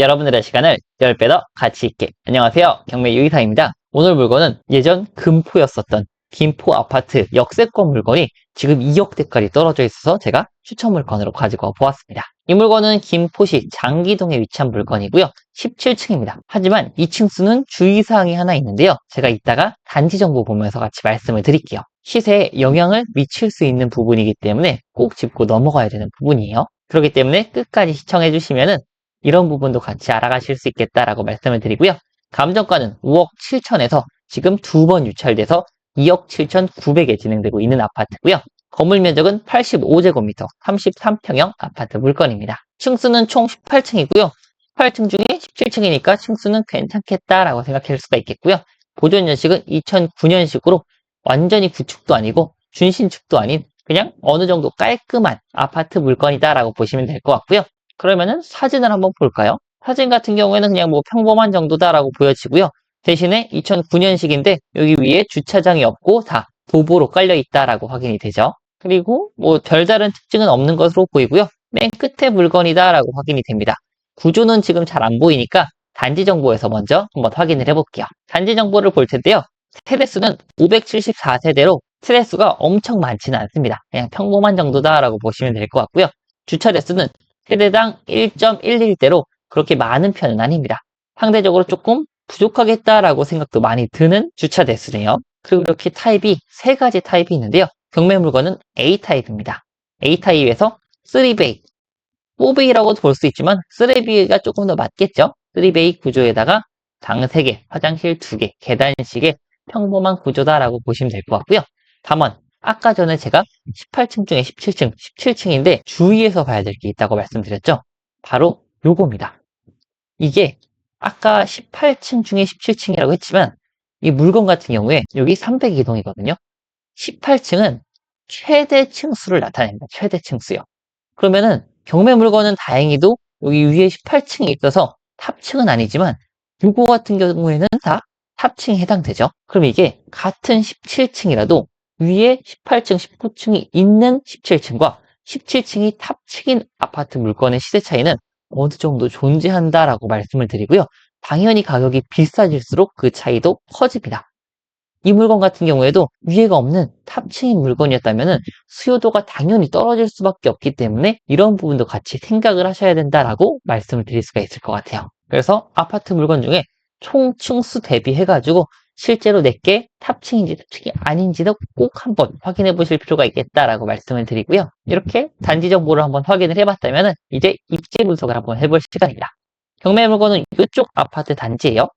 여러분들의 시간을 10배 더 가치 있게. 안녕하세요. 경매 유이사입니다. 오늘 물건은 예전 금포였었던 김포 아파트 역세권 물건이 지금 2억대까지 떨어져 있어서 제가 추천 물건으로 가지고 보았습니다. 이 물건은 김포시 장기동에 위치한 물건이고요. 17층입니다. 하지만 2층 수는 주의사항이 하나 있는데요. 제가 이따가 단지 정보 보면서 같이 말씀을 드릴게요. 시세에 영향을 미칠 수 있는 부분이기 때문에 꼭 짚고 넘어가야 되는 부분이에요. 그렇기 때문에 끝까지 시청해 주시면은 이런 부분도 같이 알아가실 수 있겠다라고 말씀을 드리고요. 감정가는 5억 7천에서 지금 두 번 유찰돼서 2억 7천9백에 진행되고 있는 아파트고요. 건물 면적은 85제곱미터 33평형 아파트 물건입니다. 층수는 총 18층이고요. 18층 중에 17층이니까 층수는 괜찮겠다라고 생각할 수가 있겠고요. 보존 연식은 2009년식으로 완전히 구축도 아니고 준신축도 아닌 그냥 어느 정도 깔끔한 아파트 물건이다라고 보시면 될 것 같고요. 그러면은 사진을 한번 볼까요? 사진 같은 경우에는 그냥 뭐 평범한 정도다라고 보여지고요. 대신에 2009년식인데 여기 위에 주차장이 없고 다 도보로 깔려 있다라고 확인이 되죠. 그리고 뭐 별다른 특징은 없는 것으로 보이고요. 맨 끝에 물건이다라고 확인이 됩니다. 구조는 지금 잘 안 보이니까 단지 정보에서 먼저 한번 확인을 해볼게요. 단지 정보를 볼 텐데요. 세대수는 574세대로 세대수가 엄청 많지는 않습니다. 그냥 평범한 정도다라고 보시면 될 것 같고요. 주차 대수는 세대당 1.11대로 그렇게 많은 편은 아닙니다. 상대적으로 조금 부족하겠다라고 생각도 많이 드는 주차 대수네요. 그리고 이렇게 타입이 세 가지 타입이 있는데요. 경매 물건은 A타입입니다. A타입에서 3베이, 4베이라고도 볼 수 있지만 3베이가 조금 더 맞겠죠? 3베이 구조에다가 방 3개, 화장실 2개, 계단식의 평범한 구조다라고 보시면 될 것 같고요. 다만 아까 전에 제가 18층 중에 17층, 17층인데 주의해서 봐야 될 게 있다고 말씀드렸죠? 바로 요겁니다. 이게 아까 18층 중에 17층이라고 했지만 이 물건 같은 경우에 여기 302동이거든요. 18층은 최대 층수를 나타냅니다. 최대 층수요. 그러면은 경매 물건은 다행히도 여기 위에 18층이 있어서 탑층은 아니지만 요거 같은 경우에는 다 탑층에 해당되죠. 그럼 이게 같은 17층이라도 위에 18층, 19층이 있는 17층과 17층이 탑층인 아파트 물건의 시세 차이는 어느 정도 존재한다라고 말씀을 드리고요. 당연히 가격이 비싸질수록 그 차이도 커집니다. 이 물건 같은 경우에도 위에가 없는 탑층인 물건이었다면 수요도가 당연히 떨어질 수밖에 없기 때문에 이런 부분도 같이 생각을 하셔야 된다라고 말씀을 드릴 수가 있을 것 같아요. 그래서 아파트 물건 중에 총 층수 대비해가지고 실제로 내게 탑층인지 탑층이 아닌지도 꼭 한번 확인해 보실 필요가 있겠다라고 말씀을 드리고요. 이렇게 단지 정보를 한번 확인을 해봤다면 이제 입지 분석을 한번 해볼 시간입니다. 경매 물건은 이쪽 아파트 단지예요.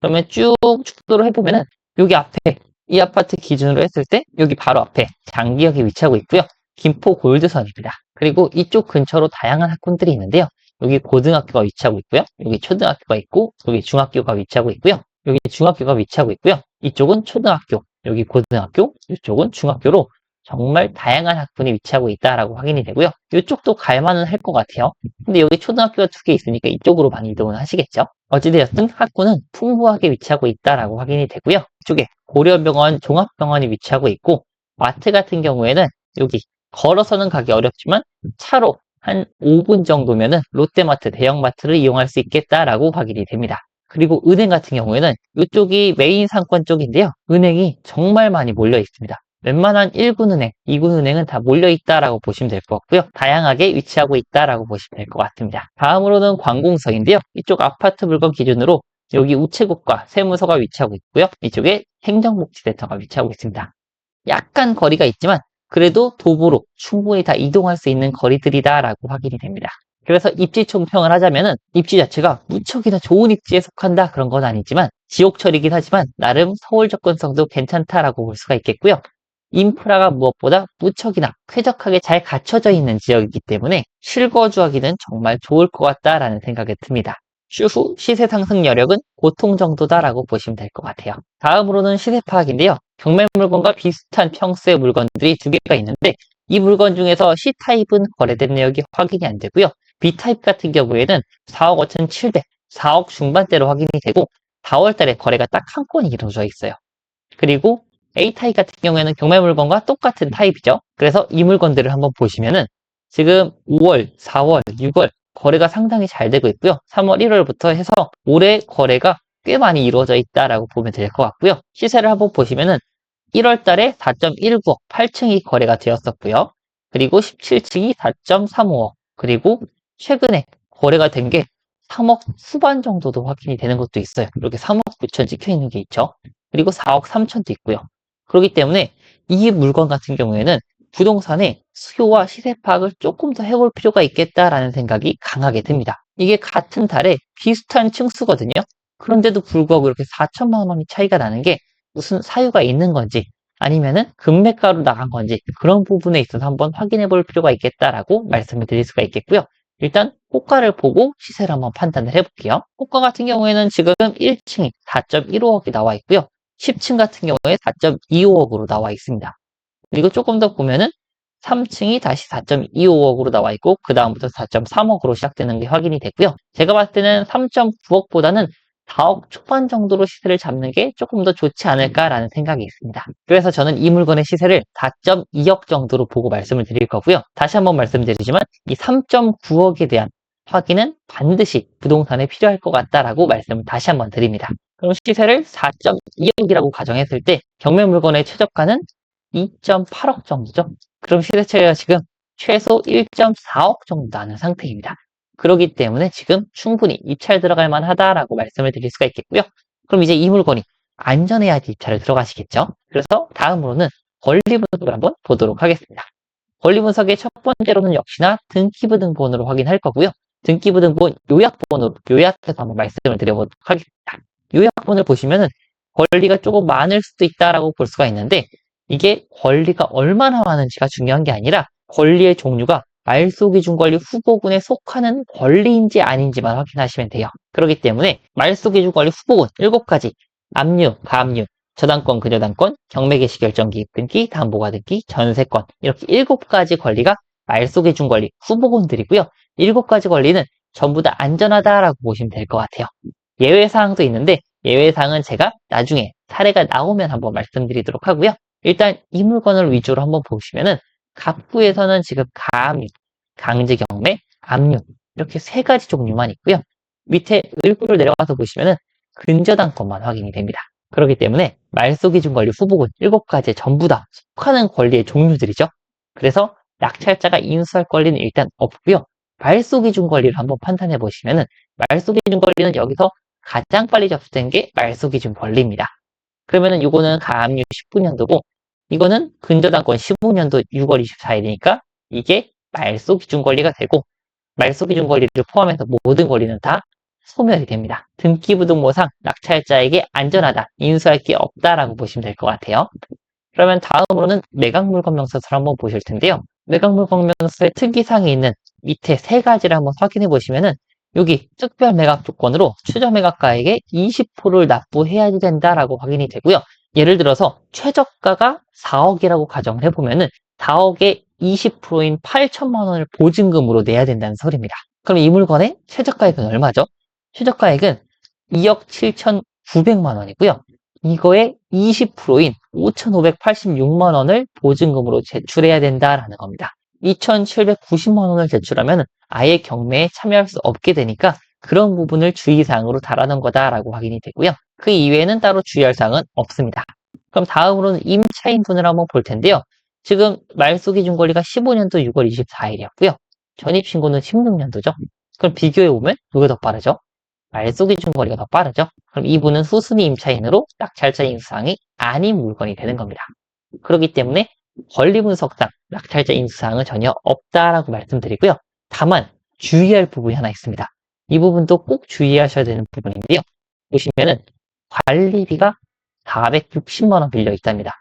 그러면 쭉 축도를 해보면은 여기 앞에 이 아파트 기준으로 했을 때 여기 바로 앞에 장기역에 위치하고 있고요. 김포 골드선입니다. 그리고 이쪽 근처로 다양한 학군들이 있는데요. 여기 고등학교가 위치하고 있고요. 여기 초등학교가 있고 여기 중학교가 위치하고 있고요. 여기 중학교가 위치하고 있고요. 이쪽은 초등학교, 여기 고등학교, 이쪽은 중학교로 정말 다양한 학군이 위치하고 있다라고 확인이 되고요. 이쪽도 갈만은 할 것 같아요. 근데 여기 초등학교가 두 개 있으니까 이쪽으로 많이 이동을 하시겠죠. 어찌되었든 학군은 풍부하게 위치하고 있다라고 확인이 되고요. 이쪽에 고려병원, 종합병원이 위치하고 있고 마트 같은 경우에는 여기 걸어서는 가기 어렵지만 차로 한 5분 정도면은 롯데마트, 대형마트를 이용할 수 있겠다라고 확인이 됩니다. 그리고 은행 같은 경우에는 이쪽이 메인 상권 쪽인데요. 은행이 정말 많이 몰려 있습니다. 웬만한 1군 은행, 2군 은행은 다 몰려 있다라고 보시면 될 것 같고요. 다양하게 위치하고 있다라고 보시면 될 것 같습니다. 다음으로는 관공서인데요. 이쪽 아파트 물건 기준으로 여기 우체국과 세무서가 위치하고 있고요. 이쪽에 행정복지센터가 위치하고 있습니다. 약간 거리가 있지만 그래도 도보로 충분히 다 이동할 수 있는 거리들이다라고 확인이 됩니다. 그래서 입지 총평을 하자면은 입지 자체가 무척이나 좋은 입지에 속한다 그런 건 아니지만 지옥철이긴 하지만 나름 서울 접근성도 괜찮다라고 볼 수가 있겠고요. 인프라가 무엇보다 무척이나 쾌적하게 잘 갖춰져 있는 지역이기 때문에 실거주하기는 정말 좋을 것 같다라는 생각이 듭니다. 추후 시세 상승 여력은 보통 정도다라고 보시면 될 것 같아요. 다음으로는 시세 파악인데요. 경매 물건과 비슷한 평수의 물건들이 두 개가 있는데 이 물건 중에서 C타입은 거래된 내역이 확인이 안 되고요. B타입 같은 경우에는 4억 5천 7백, 4억 중반대로 확인이 되고 4월 달에 거래가 딱 한 건이 이루어져 있어요. 그리고 A타입 같은 경우에는 경매 물건과 똑같은 타입이죠. 그래서 이 물건들을 한번 보시면은 지금 5월, 4월, 6월 거래가 상당히 잘 되고 있고요. 3월 1월부터 해서 올해 거래가 꽤 많이 이루어져 있다라고 보면 될 것 같고요. 시세를 한번 보시면은 1월 달에 4.195억 8층이 거래가 되었었고요. 그리고 17층이 4.35억 그리고 최근에 거래가 된 게 3억 후반 정도도 확인이 되는 것도 있어요. 이렇게 3억 9천 찍혀 있는 게 있죠. 그리고 4억 3천도 있고요. 그렇기 때문에 이 물건 같은 경우에는 부동산의 수요와 시세 파악을 조금 더 해볼 필요가 있겠다라는 생각이 강하게 듭니다. 이게 같은 달에 비슷한 층수거든요. 그런데도 불구하고 이렇게 4천만 원이 차이가 나는 게 무슨 사유가 있는 건지 아니면은 금매가로 나간 건지 그런 부분에 있어서 한번 확인해 볼 필요가 있겠다라고 말씀을 드릴 수가 있겠고요. 일단 호가를 보고 시세를 한번 판단을 해볼게요. 호가 같은 경우에는 지금 1층이 4.15억이 나와 있고요. 10층 같은 경우에 4.25억으로 나와 있습니다. 그리고 조금 더 보면은 3층이 다시 4.25억으로 나와 있고 그 다음부터 4.3억으로 시작되는 게 확인이 됐고요. 제가 봤을 때는 3.9억보다는 4억 초반 정도로 시세를 잡는 게 조금 더 좋지 않을까라는 생각이 있습니다. 그래서 저는 이 물건의 시세를 4.2억 정도로 보고 말씀을 드릴 거고요. 다시 한번 말씀드리지만 이 3.9억에 대한 확인은 반드시 부동산에 필요할 것 같다라고 말씀을 다시 한번 드립니다. 그럼 시세를 4.2억이라고 가정했을 때 경매 물건의 최저가는 2.8억 정도죠. 그럼 시세 차이가 지금 최소 1.4억 정도 나는 상태입니다. 그렇기 때문에 지금 충분히 입찰 들어갈 만하다라고 말씀을 드릴 수가 있겠고요. 그럼 이제 이 물건이 안전해야지 입찰을 들어가시겠죠. 그래서 다음으로는 권리 분석을 한번 보도록 하겠습니다. 권리 분석의 첫 번째로는 역시나 등기부 등본으로 확인할 거고요. 등기부 등본 요약본으로 요약해서 한번 말씀을 드려보도록 하겠습니다. 요약본을 보시면은 권리가 조금 많을 수도 있다라고 볼 수가 있는데 이게 권리가 얼마나 많은지가 중요한 게 아니라 권리의 종류가 말소기준 권리 후보군에 속하는 권리인지 아닌지만 확인하시면 돼요. 그렇기 때문에 말소기준 권리 후보군 7가지 압류, 가압류, 저당권, 그저당권, 경매개시 결정기입 등기, 담보가 등기, 전세권 이렇게 7가지 권리가 말소기준 권리 후보군들이고요. 7가지 권리는 전부 다 안전하다라고 보시면 될 것 같아요. 예외사항도 있는데 예외사항은 제가 나중에 사례가 나오면 한번 말씀드리도록 하고요. 일단 이 물건을 위주로 한번 보시면은 갑구에서는 지금 가압류, 강제 경매, 압류 이렇게 세 가지 종류만 있고요. 밑에 을구를 내려가서 보시면은 근저당권만 확인이 됩니다. 그렇기 때문에 말소기준 권리 후보군 7가지에 전부 다 속하는 권리의 종류들이죠. 그래서 낙찰자가 인수할 권리는 일단 없고요. 말소기준 권리를 한번 판단해 보시면은 말소기준 권리는 여기서 가장 빨리 접수된 게 말소기준 권리입니다. 그러면은 이거는 가압류 19년도고 이거는 근저당권 15년도 6월 24일이니까 이게 말소 기준 권리가 되고 말소 기준 권리를 포함해서 모든 권리는 다 소멸이 됩니다. 등기부등본상 낙찰자에게 안전하다, 인수할 게 없다라고 보시면 될 것 같아요. 그러면 다음으로는 매각물건명서를 한번 보실 텐데요. 매각물건명서의 특이사항이 있는 밑에 세 가지를 한번 확인해 보시면은 여기 특별 매각 조건으로 추저 매각가에게 20%를 납부해야 된다라고 확인이 되고요. 예를 들어서 최저가가 4억이라고 가정을 해보면은 4억에 20%인 8천만 원을 보증금으로 내야 된다는 소리입니다. 그럼 이 물건의 최저가액은 얼마죠? 최저가액은 2억 7,900만 원이고요. 이거의 20%인 5,586만 원을 보증금으로 제출해야 된다라는 겁니다. 2,790만 원을 제출하면 아예 경매에 참여할 수 없게 되니까 그런 부분을 주의사항으로 달아놓은 거다라고 확인이 되고요. 그 이외에는 따로 주의할 사항은 없습니다. 그럼 다음으로는 임차인분을 한번 볼 텐데요. 지금 말소 기준 권리가 15년도 6월 24일이었고요. 전입신고는 16년도죠. 그럼 비교해 보면 누가 더 빠르죠? 말소 기준 권리가 더 빠르죠? 그럼 이분은 후순위 임차인으로 낙찰자 인수사항이 아닌 물건이 되는 겁니다. 그렇기 때문에 권리 분석상 낙찰자 인수사항은 전혀 없다라고 말씀드리고요. 다만 주의할 부분이 하나 있습니다. 이 부분도 꼭 주의하셔야 되는 부분인데요. 보시면은 관리비가 460만원 빌려 있답니다.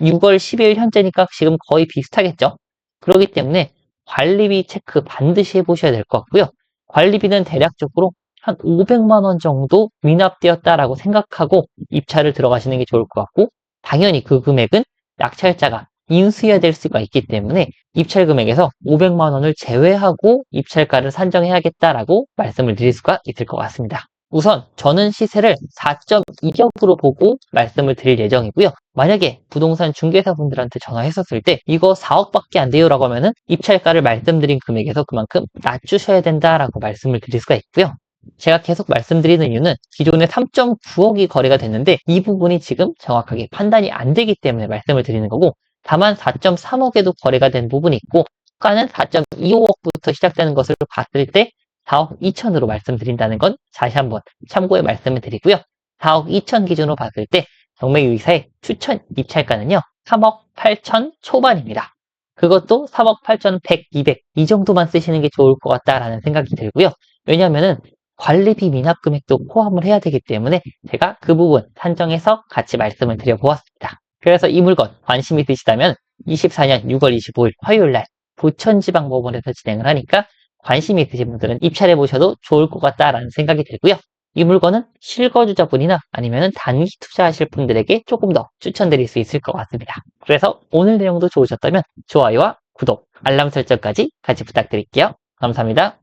6월 12일 현재니까 지금 거의 비슷하겠죠? 그렇기 때문에 관리비 체크 반드시 해보셔야 될 것 같고요. 관리비는 대략적으로 한 500만원 정도 미납되었다라고 생각하고 입찰을 들어가시는 게 좋을 것 같고, 당연히 그 금액은 낙찰자가 인수해야 될 수가 있기 때문에 입찰 금액에서 500만 원을 제외하고 입찰가를 산정해야겠다라고 말씀을 드릴 수가 있을 것 같습니다. 우선 저는 시세를 4.2억으로 보고 말씀을 드릴 예정이고요. 만약에 부동산 중개사분들한테 전화했었을 때 이거 4억밖에 안 돼요 라고 하면은 입찰가를 말씀드린 금액에서 그만큼 낮추셔야 된다라고 말씀을 드릴 수가 있고요. 제가 계속 말씀드리는 이유는 기존에 3.9억이 거래가 됐는데 이 부분이 지금 정확하게 판단이 안 되기 때문에 말씀을 드리는 거고 다만 4.3억에도 거래가 된 부분이 있고 가는 4.25억부터 시작되는 것을 봤을 때 4억 2천으로 말씀드린다는 건 다시 한번 참고에 말씀을 드리고요. 4억 2천 기준으로 봤을 때 경매유의사의 추천 입찰가는요. 3억 8천 초반입니다. 그것도 3억 8천 100, 200 이 정도만 쓰시는 게 좋을 것 같다라는 생각이 들고요. 왜냐하면은 관리비 미납 금액도 포함을 해야 되기 때문에 제가 그 부분 산정해서 같이 말씀을 드려보았습니다. 그래서 이 물건 관심 있으시다면 24년 6월 25일 화요일 날 부천지방법원에서 진행을 하니까 관심이 있으신 분들은 입찰해 보셔도 좋을 것 같다라는 생각이 들고요. 이 물건은 실거주자분이나 아니면 단기 투자하실 분들에게 조금 더 추천드릴 수 있을 것 같습니다. 그래서 오늘 내용도 좋으셨다면 좋아요와 구독, 알람 설정까지 같이 부탁드릴게요. 감사합니다.